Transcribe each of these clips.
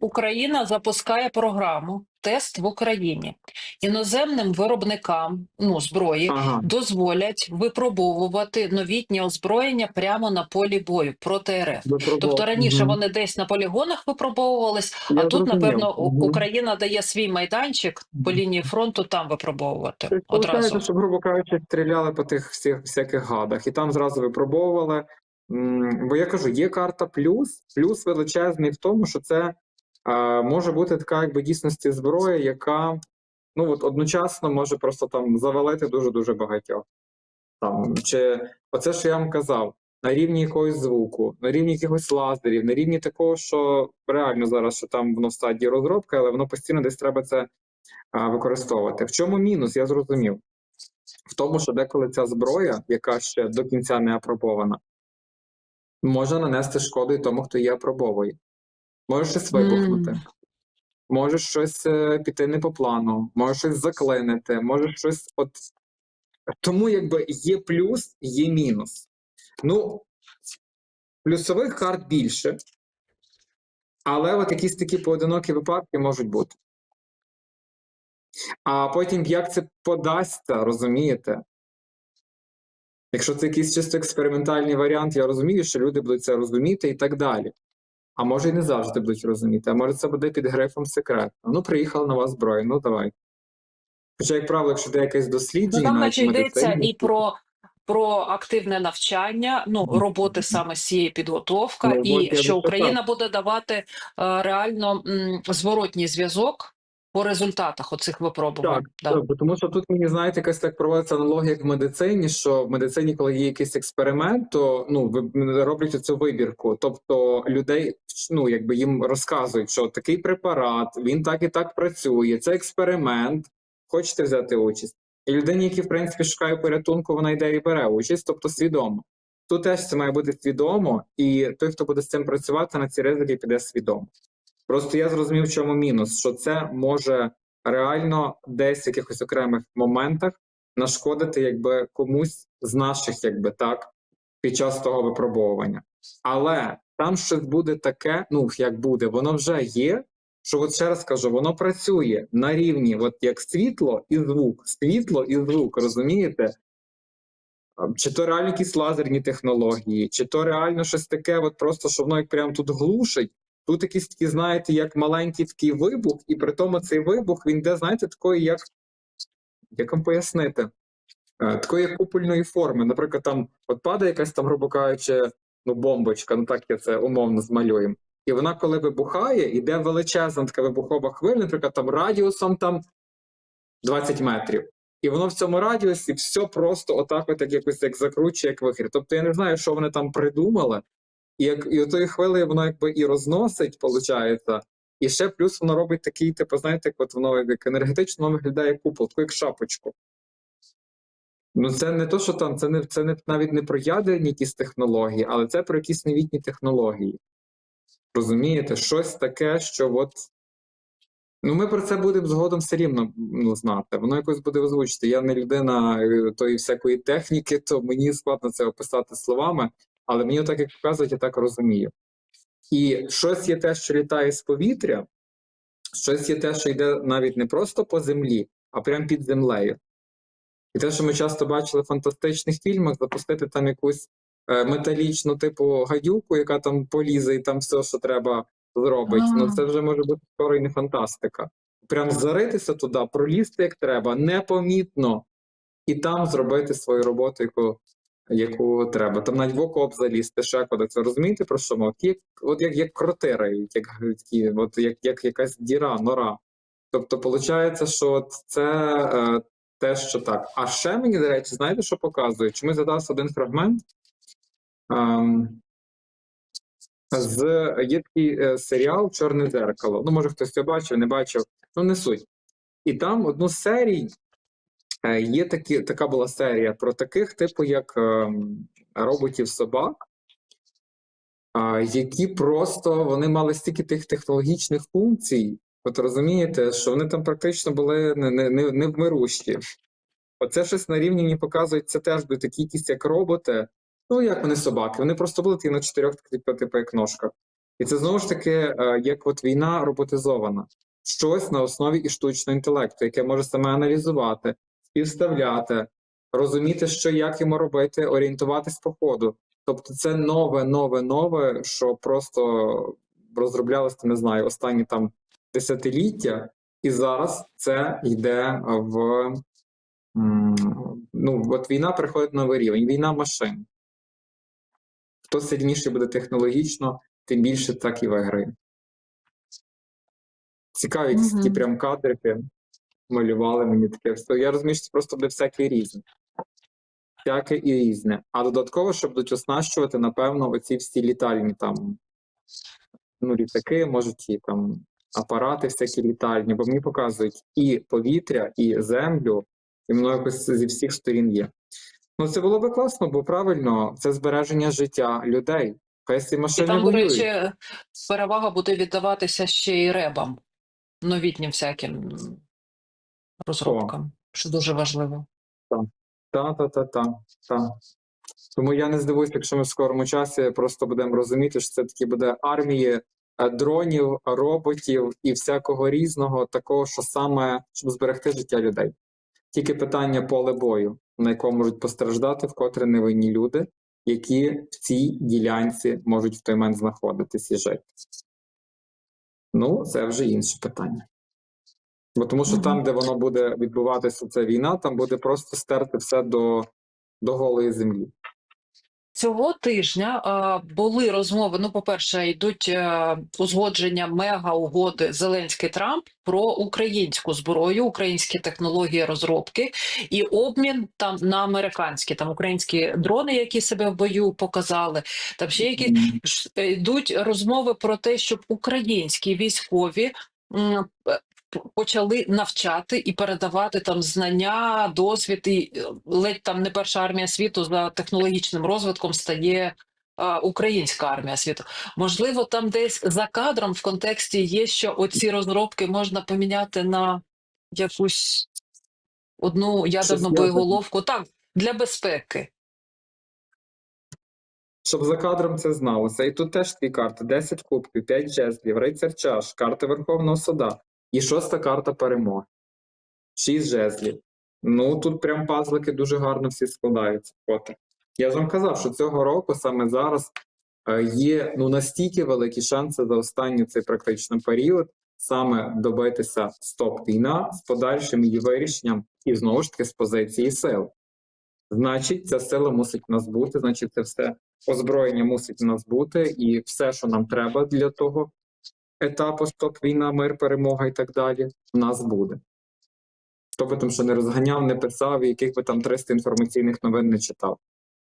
Україна запускає програму Тест в Україні іноземним виробникам ну, зброї Ага. дозволять випробовувати новітнє озброєння прямо на полі бою проти РФ. Тобто раніше Мгм. вони десь на полігонах випробовувались, а Я тут, напевно, У- Мгм. Україна дає свій майданчик по лінії фронту там випробовувати Тобто, одразу. Щоб, грубо кажучи, стріляли по тих всіх всяких гадах, і там зразу випробовували. Бо я кажу, є карта плюс, плюс величезний в тому, що це може бути така, якби дійсності зброя, яка ну от одночасно може просто там завалити дуже дуже багатьох. Там чи оце, що я вам казав, на рівні якогось звуку, на рівні якихось лазерів, на рівні такого, що реально зараз що там воно в стадії розробки, але воно постійно десь треба це а, використовувати. В чому мінус? Я зрозумів. В тому, що деколи ця зброя, яка ще до кінця не апробована, може нанести шкоду і тому, хто її апробовує. Може щось вибухнути, М. може щось е, піти не по плану, може щось заклинити, може щось от. Тому якби є плюс, є мінус. Ну, плюсових карт більше, але от якісь такі поодинокі випадки можуть бути. А потім як це подасться, розумієте? Якщо це якийсь чисто експериментальний варіант, я розумію, що люди будуть це розуміти і так далі. А може і не завжди будуть розуміти, а може це буде під грифом секретно. Ну, приїхала нова зброя, ну давай. Хоча, як правило, якщо де якесь Ну, дослідження, там, навіть наче йдеться і про, про активне навчання, ну роботи саме з цієї підготовка, Ну, і що Україна буде давати е, реально зворотній зв'язок по результатах оцих випробувань. Так, так, тому що тут мені знаєте, якась так проводиться аналогія як в медицині, що в медицині, коли є якийсь експеримент, то ну роблять цю вибірку. Тобто людей ну якби їм розказують, що такий препарат, він так і так працює. Це експеримент. Хочете взяти участь? І людині, які в принципі шукає порятунку, вона йде і бере участь, тобто свідомо. Тут теж це має бути свідомо, і той, хто буде з цим працювати, на ці ризики піде свідомо. Просто я зрозумів, в чому мінус, що це може реально десь в якихось окремих моментах нашкодити якби комусь з наших, якби так, під час того випробовування. Але там щось буде таке, ну як буде, воно вже є. Що от ще раз кажу, воно працює на рівні, от як світло і звук, світло і звук, розумієте? Чи то реально якісь лазерні технології, чи то реально щось таке, от просто що воно як прямо тут глушить. Тут якісь такі, знаєте, як маленький такий вибух, і при тому цей вибух він йде, знаєте, такої, як як вам пояснити, Е, такої купольної форми. Наприклад, там от падає якась там, грубо кажучи, ну, бомбочка, ну так я це умовно змалюємо. І вона, коли вибухає, іде величезна така вибухова хвиля, наприклад, там радіусом там 20 метрів. І воно в цьому радіусі все просто отак, от як якось як закручує, як вихір. Тобто я не знаю, що вони там придумали, і як і отої хвилі воно якби і розносить, виходить, і ще плюс воно робить такий, типу, знаєте, як от воно як енергетично воно виглядає купол, таку як шапочку. Ну, це не то, що там, це не це не навіть не про ядерні якісь технології, але це про якісь новітні технології. Розумієте, щось таке, що от. Ну, ми про це будемо згодом все рівно ну, знати. Воно якось буде озвучити. Я не людина е, тої всякої техніки, то мені складно це описати словами, але мені так як показують, я так розумію. І щось є те, що літає з повітря, щось є те, що йде навіть не просто по землі, а прямо під землею. І те, що ми часто бачили в фантастичних фільмах, запустити там якусь е, металічну типу гадюку, яка там полізе і там все, що треба, зробить. А. Ну це вже може бути скоро і не фантастика. Прям заритися туди, пролізти як треба, непомітно, і там зробити свою роботу, яку, яку треба. Там навіть в окоп залізти, ще кудись. Ви розумієте про що? мова? От як, от як, як кротирають, як, такі, от як, як якась діра, нора. Тобто, виходить, що це е, те, що так. А ще мені, до речі, знаєте, що показує? Чому задався один фрагмент? Ем, з є такий е, серіал Чорне дзеркало. Ну, може, хтось це бачив, не бачив, ну не суть. І там одну е, є такі, така була серія про таких, типу, як ем, роботів собак, які просто вони мали стільки тих технологічних функцій. От розумієте, що вони там практично були не, не, не, невмирущі. Оце щось на рівні мені показують, це теж будуть такі якісь як роботи. Ну, як вони собаки. Вони просто були на чотирьох таких, типу, як ножках. І це знову ж таки е, як от війна роботизована, щось на основі і штучного інтелекту, яке може саме аналізувати, співставляти, розуміти, що як йому робити, орієнтуватись по ходу. Тобто, це нове, нове, нове, що просто розроблялося, не знаю, останні там десятиліття, і зараз це йде в ну, от війна переходить на новий рівень. Війна машин. Хто сильніший буде технологічно, тим більше так і виграє. Цікаві Мгм. такі прям кадрики малювали мені таке все. Я розумію, що це просто буде всяке різне. Всяке і різне. А додатково, щоб будуть оснащувати, напевно, оці всі літальні там ну, літаки, можуть і там апарати всякі літальні, бо мені показують і повітря, і землю, і воно якось зі всіх сторін є. Ну, це було би класно, бо правильно, це збереження життя людей. Хай ці І машини там, до речі, перевага буде віддаватися ще й ребам, новітнім всяким розробкам, що дуже важливо. Та, та, та, та, та. Тому я не здивуюся, якщо ми в скорому часі просто будемо розуміти, що це такі буде армії е, дронів, роботів і всякого різного, такого, що саме щоб зберегти життя людей. Тільки питання поле бою, на якому можуть постраждати вкотре невинні люди, які в цій ділянці можуть в той момент знаходитись і жити. Ну, це вже інше питання. Бо тому що там, де воно буде відбуватися ця війна, там буде просто стерти все до, до голої землі. Цього тижня а, були розмови. Ну, по-перше, йдуть е, узгодження мега-угоди Зеленський Трамп про українську зброю, українські технології розробки і обмін там на американські, там українські дрони, які себе в бою показали. Там ще які е, йдуть розмови про те, щоб українські військові п- почали навчати і передавати там знання, досвід, і е, ледь там не перша армія світу за технологічним розвитком стає. Українська армія світу, можливо, там десь за кадром в контексті є, що оці розробки можна поміняти на якусь одну ядерну боєголовку. Так, для безпеки. Щоб за кадром це зналося. І тут теж дві карти: 10 кубків, 5 жезлів, рицар чаш, карта Верховного Суда і шоста карта перемоги. 6 жезлів. Ну тут прям пазлики дуже гарно всі складаються. От. Я ж вам казав, що цього року саме зараз е, є ну настільки великі шанси за останній цей практично період саме добитися стоп війна з подальшим її вирішенням і знову ж таки з позиції сил. Значить, ця сила мусить в нас бути, значить, це все озброєння мусить нас бути, і все, що нам треба для того етапу стоп війна, мир, перемога і так далі, в нас буде. Хто би там що не розганяв, не писав, і яких би там 300 інформаційних новин не читав.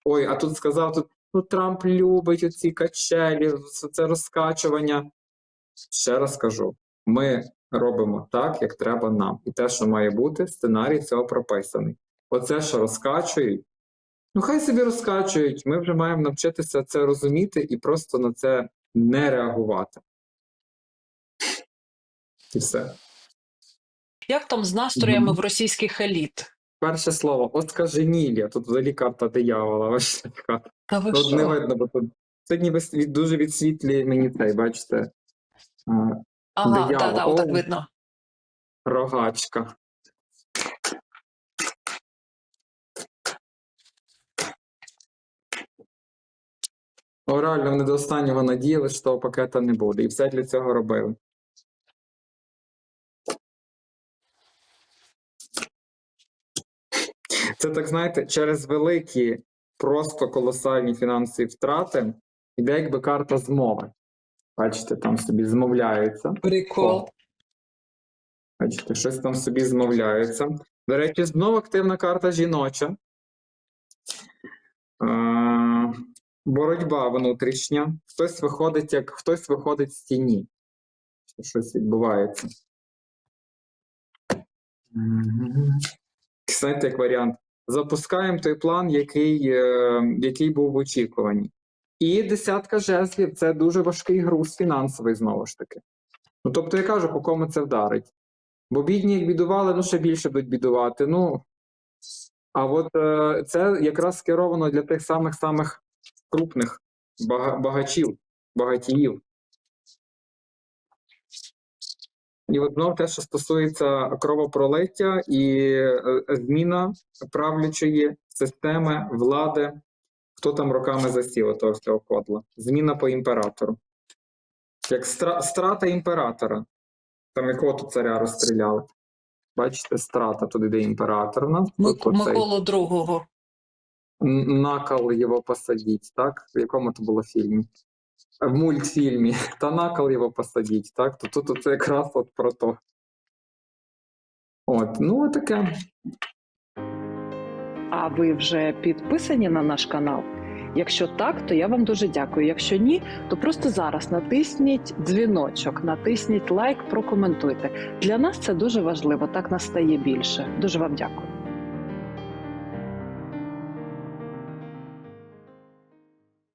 Ой, а тут сказав, тут ну Трамп любить оці качелі, це розкачування. Ще раз кажу: ми робимо так, як треба нам. І те, що має бути, сценарій цього прописаний. Оце, що розкачують, ну хай собі розкачують. Ми вже маємо навчитися це розуміти і просто на це не реагувати. І все. Як там з настроями Мгм. в російських еліт? Перше слово оскаженілля. Тут взагалі карта диявола. Ось така. Та ви Тут не видно, бо тут вис- від- дуже відсвітлює мені цей, бачите, Ага, да, да, отак видно. рогачка. О, реально, вони до останнього надіяли, що того пакета не буде. І все для цього робили. Це так, знаєте, через великі, просто колосальні фінансові втрати йде якби карта змови. Бачите, там собі змовляються. Прикол. Бачите, щось там собі змовляються. До речі, знову активна карта жіноча. Е, боротьба внутрішня. Хтось виходить, як хтось виходить з тіні. Щось відбувається. Знаєте, як варіант. Запускаємо той план, який, е, який був в очікуванні. І десятка жезлів це дуже важкий груз фінансовий, знову ж таки. Ну, тобто, я кажу, по кому це вдарить. Бо бідні, як бідували, ну ще більше будуть бідувати. Ну, а от е, це якраз скеровано для тих самих самих крупних бага- багачів, багатіїв. І от знов те, що стосується кровопролиття і е, зміна правлячої системи влади, хто там роками засів отого всього кодла. Зміна по імператору. Як стра- страта імператора, там якого тут царя розстріляли. Бачите, страта, туди де імператор у нас. Мик- От оцей. Миколу другого. Н- накол його посадіть, так? В якому то було фільмі? В мультфільмі. Та накол його посадіть, так? То тут це якраз от про то. От, ну таке. А ви вже підписані на наш канал? Якщо так, то я вам дуже дякую. Якщо ні, то просто зараз натисніть дзвіночок, натисніть лайк, прокоментуйте. Для нас це дуже важливо. Так нас стає більше. Дуже вам дякую.